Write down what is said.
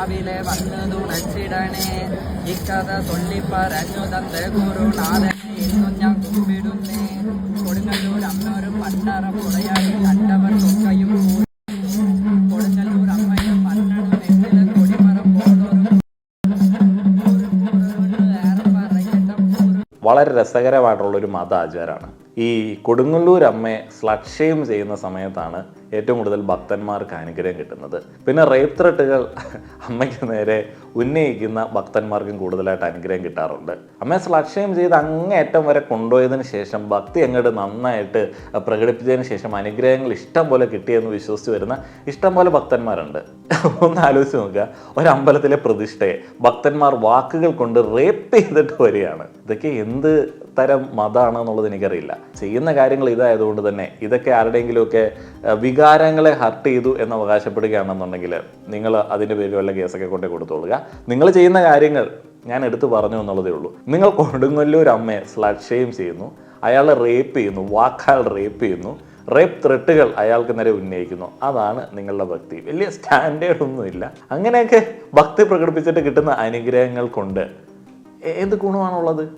രാവിലെ വന്നു തുണച്ചിടണേ ഇക്കഥ ചൊല്ലിപ്പറഞ്ഞു തந்த ഗുരുനാഥനെ എന്നും ഞാൻ കുമ്പിടുന്നേ. കൊടുങ്ങല്ലൂർ അമ്മോരും പണ്ടറ പുറയാടി കണ്ടവർ പറയട്ട വളരെ രസകരമായിട്ടുള്ളൊരു മത ആചാരമാണ് ഈ കൊടുങ്ങല്ലൂർ അമ്മയെ സ്ലക്ഷയം ചെയ്യുന്ന സമയത്താണ് ഏറ്റവും കൂടുതൽ ഭക്തന്മാർക്ക് അനുഗ്രഹം കിട്ടുന്നത്. പിന്നെ റേപ്പ് ത്രട്ടുകൾ അമ്മയ്ക്ക് നേരെ ഉന്നയിക്കുന്ന ഭക്തന്മാർക്കും കൂടുതലായിട്ട് അനുഗ്രഹം കിട്ടാറുണ്ട്. അമ്മയെ സ്ലക്ഷയം ചെയ്ത് അങ്ങേയറ്റം വരെ കൊണ്ടുപോയതിന് ശേഷം ഭക്തി അങ്ങോട്ട് നന്നായിട്ട് പ്രകടിപ്പിച്ചതിന് ശേഷം അനുഗ്രഹങ്ങൾ ഇഷ്ടം പോലെ കിട്ടിയെന്ന് വിശ്വസിച്ച് വരുന്ന ഇഷ്ടം പോലെ ഭക്തന്മാരുണ്ട്. ഒന്ന് ആലോചിച്ച് നോക്കുക. ഒരമ്പലത്തിലെ പ്രതിഷ്ഠയെ ഭക്തന്മാർ വാക്കുകൾ കൊണ്ട് റേപ്പ് ചെയ്തിട്ട് വരികയാണ്. ഇതൊക്കെ എന്ത് തരം മതമാണ് എന്നുള്ളത് എനിക്കറിയില്ല. ചെയ്യുന്ന കാര്യങ്ങൾ ഇതായതുകൊണ്ട് തന്നെ ഇതൊക്കെ ആരുടെയെങ്കിലുമൊക്കെ അഹ്, വികാരങ്ങളെ ഹർട്ട് ചെയ്തു എന്ന് അവകാശപ്പെടുകയാണെന്നുണ്ടെങ്കിൽ നിങ്ങൾ അതിന്റെ പേരിൽ വല്ല കേസൊക്കെ കൊണ്ടേ കൊടുത്തോളുക. നിങ്ങൾ ചെയ്യുന്ന കാര്യങ്ങൾ ഞാൻ എടുത്തു പറഞ്ഞു എന്നുള്ളതേ ഉള്ളൂ. നിങ്ങൾ കൊടുങ്ങല്ലൂർ അമ്മയെ സ്ലഡ് ചെയ്യുന്നു. അയാളെ റേപ്പ് ചെയ്യുന്നു. വാക്കാൽ റേപ്പ് ചെയ്യുന്നു. റേപ്പ് ത്രെട്ടുകൾ അയാൾക്ക് നേരെ ഉന്നയിക്കുന്നു. അതാണ് നിങ്ങളുടെ ഭക്തി. വലിയ സ്റ്റാൻഡേർഡ് ഒന്നുമില്ല. അങ്ങനെയൊക്കെ ഭക്തി പ്രകടിപ്പിച്ചിട്ട് കിട്ടുന്ന അനുഗ്രഹങ്ങൾ കൊണ്ട് ഏത് ഗുണമാണുള്ളത്?